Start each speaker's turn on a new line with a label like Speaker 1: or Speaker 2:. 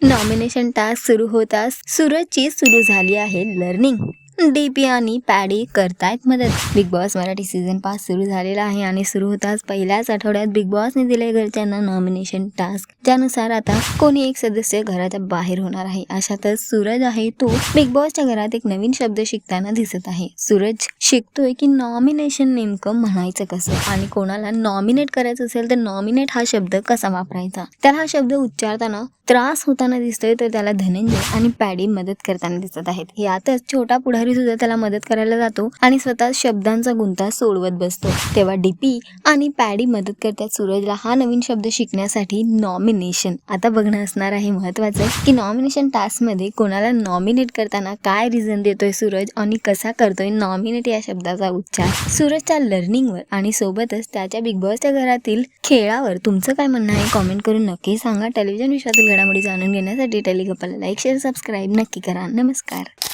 Speaker 1: Nomination task सुरू होताच सूरजची सुरू झाली आहे लर्निंग डीपी आणि पॅडी करतायत मदत. बिग बॉस मराठी सीझन पाच सुरू झालेला आहे आणि सुरू होताच पहिल्याच आठवड्यात बिग बॉसने दिले घरच्यांना नॉमिनेशन टास्क त्यानुसार आता कोणी एक सदस्य घराच्या बाहेर होणार आहे. अशातच सूरज आहे तो बिग बॉसच्या घरात एक नवीन शब्द शिकताना दिसत आहे. सूरज शिकतोय की नॉमिनेशन नेमकं म्हणायचं कसं? आणि कोणाला नॉमिनेट करायचं असेल तर नॉमिनेट हा शब्द कसा वापरायचा? त्याला हा शब्द उच्चारताना त्रास होताना दिसतोय तर त्याला धनंजय आणि पॅडी मदत करताना दिसत आहेत. यातच छोटा पुढारी सुद्धा त्याला मदत करायला जातो आणि स्वतः शब्दांचा गुंता सोडवत बसतो. तेव्हा डीपी आणि पॅडी मदत करतात सूरजला हा नवीन शब्द शिकण्यासाठी नॉमिनेशन आता बघणं असणार आहे महत्वाचं की नॉमिनेशन टास्कमध्ये कोणाला नॉमिनेट करताना काय रिझन देतोय सूरज आणि कसा करतोय नॉमिनेट या शब्दाचा उच्चार. सूरजच्या लर्निंगवर आणि सोबतच त्याच्या बिग बॉसच्या घरातील खेळावर तुमचं काय म्हणणं आहे कॉमेंट करून नक्की सांगा. टेलिव्हिजन विश्वातील घडामोडी जाणून घेण्यासाठी टेलिगपाला लाईक शेअर सबस्क्राईब नक्की करा. नमस्कार.